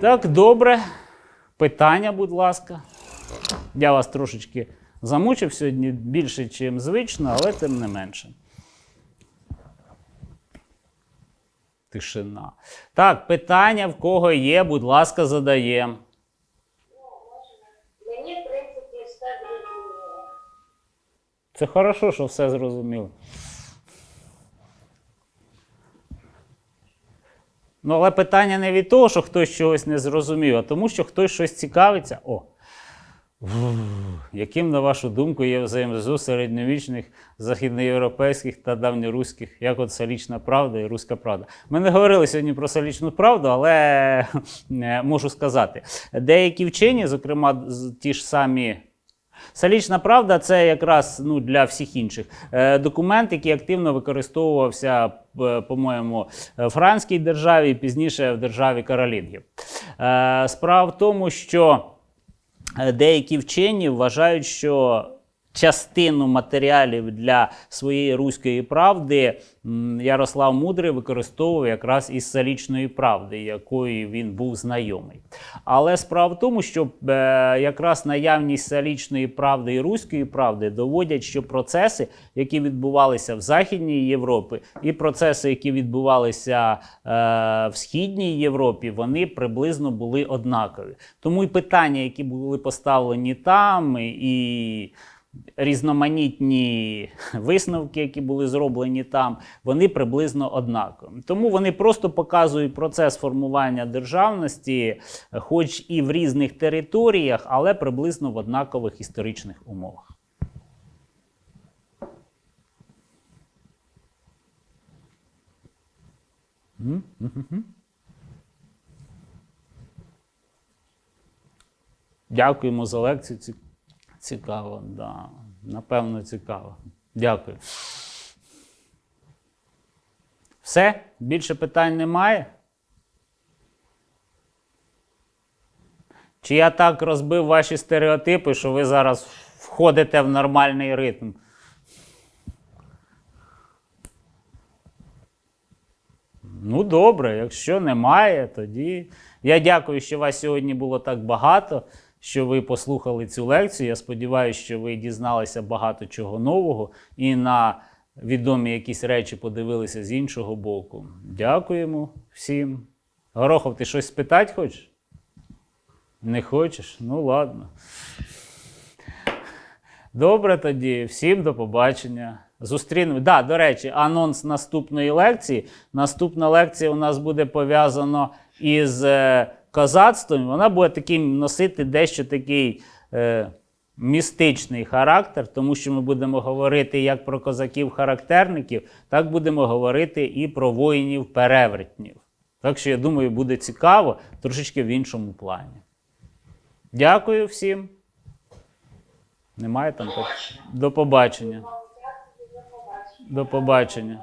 Так, добре. Питання, будь ласка. Я вас трошечки замучив сьогодні більше, ніж звично, але тим не менше. Тишина. Так, питання в кого є, будь ласка, задаємо. Мені 30 і все зрозуміло. Це хорошо, що все зрозуміло. Ну, але питання не від того, що хтось чогось не зрозумів, а тому, що хтось щось цікавиться. О. Яким, на вашу думку, є взаємозв'язок середньовічних західноєвропейських та давньоруських, як от Салічна Правда і Руська Правда? Ми не говорили сьогодні про Салічну Правду, але е, можу сказати, деякі вчені, зокрема ті ж самі Салічна правда це якраз ну, для всіх інших е, документ, який активно використовувався, е, по-моєму, е, Франській державі і пізніше в державі Каролінгів. Справа в тому, що деякі вчені вважають, що частину матеріалів для своєї руської правди Ярослав Мудрий використовував якраз із Салічної правди, якою він був знайомий. Але справа в тому, що е, якраз наявність Салічної правди і Руської правди доводять, що процеси, які відбувалися в Західній Європі, і процеси, які відбувалися е, в Східній Європі, вони приблизно були однакові. Тому і питання, які були поставлені там, і різноманітні висновки, які були зроблені там, вони приблизно однакові. Тому вони просто показують процес формування державності, хоч і в різних територіях, але приблизно в однакових історичних умовах. Дякуємо за лекцію. Ці- Цікаво, да. Напевно, цікаво. Дякую. Все? Більше питань немає? Чи я так розбив ваші стереотипи, що ви зараз входите в нормальний ритм? Ну, добре, якщо немає, тоді. Я дякую, що вас сьогодні було так багато, що ви послухали цю лекцію. Я сподіваюся, що ви дізналися багато чого нового і на відомі якісь речі подивилися з іншого боку. Дякуємо всім. Горохов, ти щось спитати хочеш? Не хочеш? Ну ладно. Добре тоді, всім до побачення. Зустрінемо. Да, до речі, анонс наступної лекції. Наступна лекція у нас буде пов'язана із е, козацтвом. Вона буде таким носити дещо такий е, містичний характер, тому що ми будемо говорити як про козаків-характерників, так будемо говорити і про воїнів-перевертнів. Так що, я думаю, буде цікаво, трошечки в іншому плані. Дякую всім. Немає там. так? До побачення. До побачення.